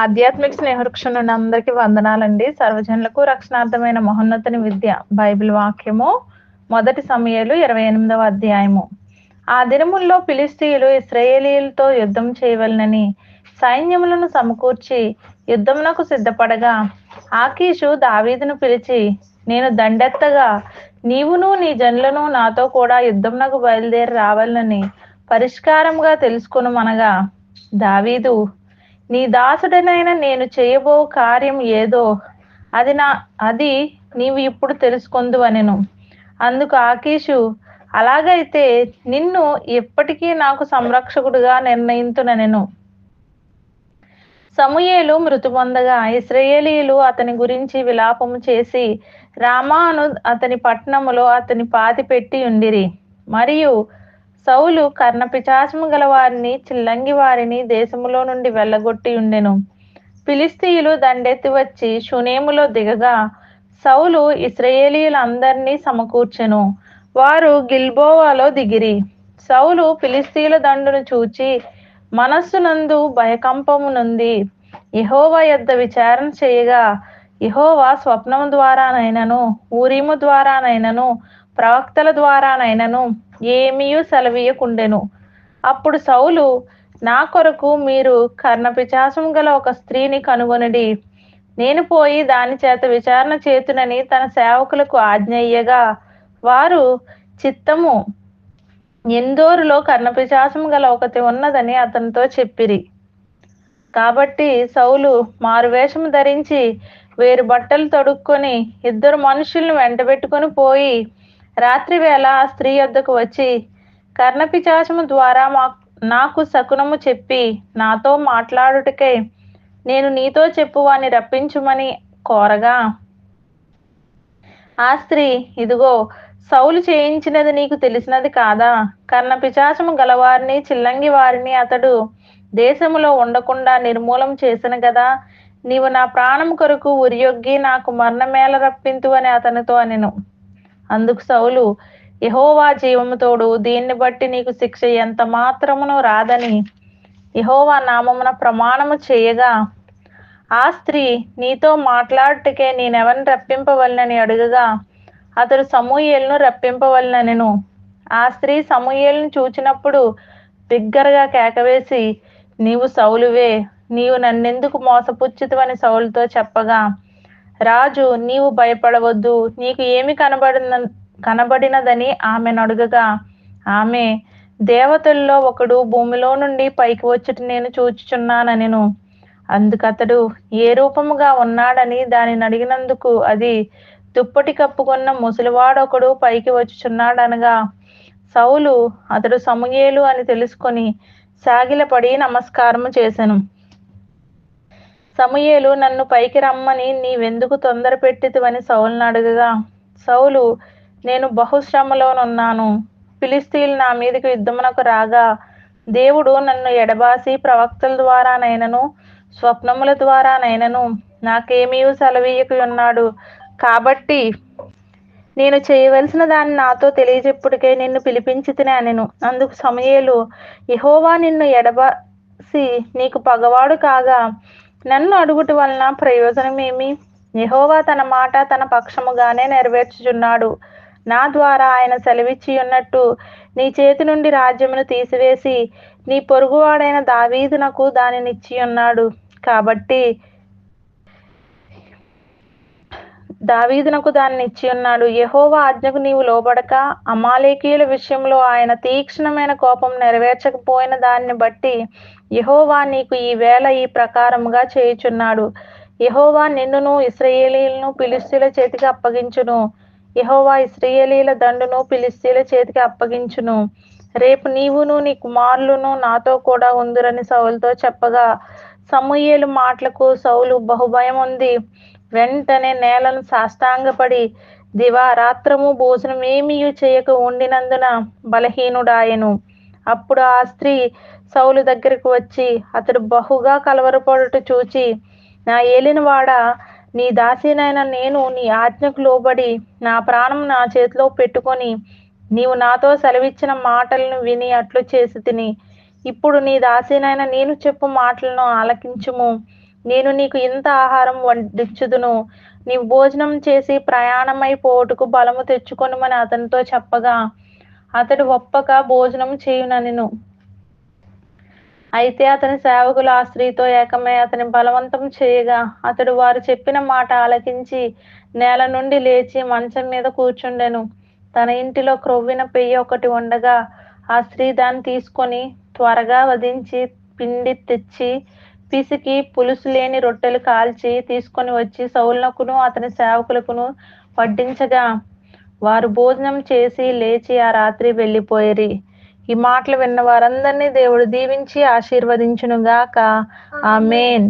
ఆధ్యాత్మిక స్నేహవృక్షం నుండి అందరికీ వందనాలండి. సర్వజనులకు రక్షణార్థమైన మహోన్నతని విద్య బైబిల్ వాక్యము మొదటి సమయాలు ఇరవై ఎనిమిదవ అధ్యాయము. ఆ దినముల్లో ఫిలిస్తీయులు ఇస్రాయేలీలతో యుద్ధం చేయవలనని సైన్యములను సమకూర్చి యుద్ధమునకు సిద్ధపడగా ఆకీషు దావీదును పిలిచి నేను దండెత్తగా నీవును నీ జనులను నాతో కూడా యుద్ధమునకు బయలుదేరి రావాలని పరిష్కారముగా తెలుసుకునమనగా దావీదు నీ దాసుడనైన నేను చేయబో కార్యం ఏదో అది నా అది నీవు ఇప్పుడు తెలుసుకుందు అనెను అందుకు ఆకీషు అలాగైతే నిన్ను ఎప్పటికీ నాకు సంరక్షకుడుగా నిర్ణయింతుననెను. సమూయేలు మృతి పొందగా ఇస్రయేలీలు అతని గురించి విలాపము చేసి రామాను అతని పట్టణములో అతని పాతి పెట్టి ఉండిరి. మరియు సౌలు కర్ణపిచాచము గల వారిని చిల్లంగి వారిని దేశములో నుండి వెళ్ళగొట్టి ఉండెను. ఫిలిస్తీయులు దండెత్తి వచ్చి షునేములో దిగగా సౌలు ఇస్రాయేలీలందరినీ సమకూర్చెను. వారు గిల్బోవాలో దిగిరి. సౌలు ఫిలిస్తీల దండును చూచి మనస్సునందు భయకంపమునుంది ఇహోవా యహోవా యొద్ద విచారణ చేయగా ఇహోవా స్వప్నము ద్వారానైనను ఊరిము ద్వారానైనను ప్రవక్తల ద్వారానైనను ఏమీయూ సెలవీయకుండెను. అప్పుడు సౌలు నా కొరకు మీరు కర్ణపిచాసం గల ఒక స్త్రీని కనుగొనడి. నేను పోయి దాని చేత విచారణ చేతునని తన సేవకులకు ఆజ్ఞయ్యగా వారు చిత్తము ఎందోరులో కర్ణపిశాసం గల ఒకటి ఉన్నదని అతనితో చెప్పిరి. కాబట్టి సౌలు మారువేషము ధరించి వేరు బట్టలు తొడుక్కొని ఇద్దరు మనుషులను వెంటబెట్టుకొని పోయి రాత్రి వేళ ఆ స్త్రీ వద్దకు వచ్చి కర్ణపిచాచము ద్వారా మా నాకు శకునము చెప్పి నాతో మాట్లాడుటకే నేను నీతో చెప్పు వాని రప్పించుమని కోరగా ఆ స్త్రీ ఇదిగో సౌలు చేయించినది నీకు తెలిసినది కాదా? కర్ణ పిచాచము గలవారిని చిల్లంగి వారిని అతడు దేశములో ఉండకుండా నిర్మూలం చేసిన కదా నీవు నా ప్రాణం కొరకు ఉరియొగ్గి నాకు మరణమేళ రప్పింతు అని అతనితో అనెను. అందుకు సౌలు యహోవా జీవముతోడు దీన్ని బట్టి నీకు శిక్ష ఎంత మాత్రమును రాదని యహోవా నామమున ప్రమాణము చేయగా ఆ స్త్రీ నీతో మాట్లాడటకే నేనెవరిని రప్పింపవలనని అడుగగా అతడు సమూయేలును రప్పింపవలనెను. ఆ స్త్రీ సమూయేలును చూచినప్పుడు బిగ్గరగా కేకవేసి నీవు సౌలువే నీవు నన్నెందుకు మోసపుచ్చితవని సౌలుతో చెప్పగా రాజు నీవు భయపడవద్దు. నీకు ఏమి కనబడిన కనబడినదని ఆమెను అడుగగా. ఆమె దేవతల్లో ఒకడు భూమిలో నుండి పైకి వచ్చుట నేను చూచుచున్నానెను అందుకతడు ఏ రూపముగా ఉన్నాడని దానిని అడిగినందుకు అది దుప్పటి కప్పుకున్న ముసలివాడొకడు పైకి వచ్చుచున్నాడనగా సౌలు అతడు సమూయేలు అని తెలుసుకొని సాగిలపడి నమస్కారము చేశాను సమయేలు నన్ను పైకి రమ్మని నీవెందుకు తొందర పెట్టితివని సౌలును అడగగా సౌలు నేను బహుశ్రమలోనున్నాను. ఫిలిస్తీన్లు నా మీదకి యుద్ధమునకు రాగా దేవుడు నన్ను ఎడబాసి ప్రవక్తల ద్వారానైనను స్వప్నముల ద్వారానైనను నాకేమీ సెలవీయకు ఉన్నాడు కాబట్టి నేను చేయవలసిన దాన్ని నాతో తెలియజెప్పుడికే నిన్ను పిలిపించి తినే అందుకు సమయలు ఇహోవా నిన్ను ఎడబాసి నీకు పగవాడు కాగా నన్ను అడుగుట వలన ప్రయోజనమేమి? యహోవా తన మాట తన పక్షముగానే నెరవేర్చుచున్నాడు. నా ద్వారా ఆయన సెలవిచ్చి ఉన్నట్టు నీ చేతి నుండి రాజ్యమును తీసివేసి నీ పొరుగువాడైన దావీదునకు దానినిచ్చి ఉన్నాడు కాబట్టి దావీదునకు దాన్ని ఇచ్చి ఉన్నాడు యహోవా ఆజ్ఞకు నీవు లోబడక అమాలేకీయుల విషయంలో ఆయన తీక్షణమైన కోపం నెరవేర్చకపోయిన దాన్ని బట్టి యహోవా నీకు ఈ వేళ ఈ ప్రకారముగా చేయుచున్నాడు. యహోవా నిన్నును ఇస్రయేలీలను పిలిస్తీల చేతికి అప్పగించును. యహోవా ఇస్రయేలీల దండును పిలిస్తీల చేతికి అప్పగించును. రేపు నీవును నీ కుమారులను నాతో కూడా ఉందిరని సౌలుతో చెప్పగా సమూయేలు మాటలకు సౌలు బహుభయం ఉంది. వెంటనే నేలను సాష్టాంగపడి దివారాత్రము భోజనం ఏమీ చేయక ఉండినందున బలహీనుడాయను. అప్పుడు ఆ స్త్రీ సౌలు దగ్గరకు వచ్చి అతడు బహుగా కలవరపడుట చూచి నా ఏలినవాడ నీ దాసినైన నేను నీ ఆజ్ఞకు లోబడి నా ప్రాణం నా చేతిలో పెట్టుకొని నీవు నాతో సెలవిచ్చిన మాటలను విని అట్లు చేసి తిని ఇప్పుడు నీ దాసినైన నేను చెప్పు మాటలను ఆలకించుము. నేను నీకు ఇంత ఆహారం వడ్డించుదును. నీవు భోజనం చేసి ప్రయాణమైపోటుకు బలము తెచ్చుకొనుమని అతనితో చెప్పగా అతడు ఒప్పక భోజనం చేయుననెను. అయితే అతని సేవకులు ఆ స్త్రీతో ఏకమై అతని బలవంతం చేయగా అతడు వారు చెప్పిన మాట ఆలకించి నేల నుండి లేచి మంచం మీద కూర్చుండెను. తన ఇంటిలో క్రొవ్విన పెయ్యి ఒకటి ఉండగా ఆ స్త్రీ దాన్ని తీసుకొని త్వరగా వధించి పిండి తెచ్చి పిసికి పులుసు లేని రొట్టెలు కాల్చి తీసుకొని వచ్చి సౌలకును అతని సేవకులకును వడ్డించగా వారు భోజనం చేసి లేచి ఆ రాత్రి వెళ్ళిపోయిరి. ఈ మాటలు విన్న వారందరినీ దేవుడు దీవించి ఆశీర్వదించును గాక ఆమెన్.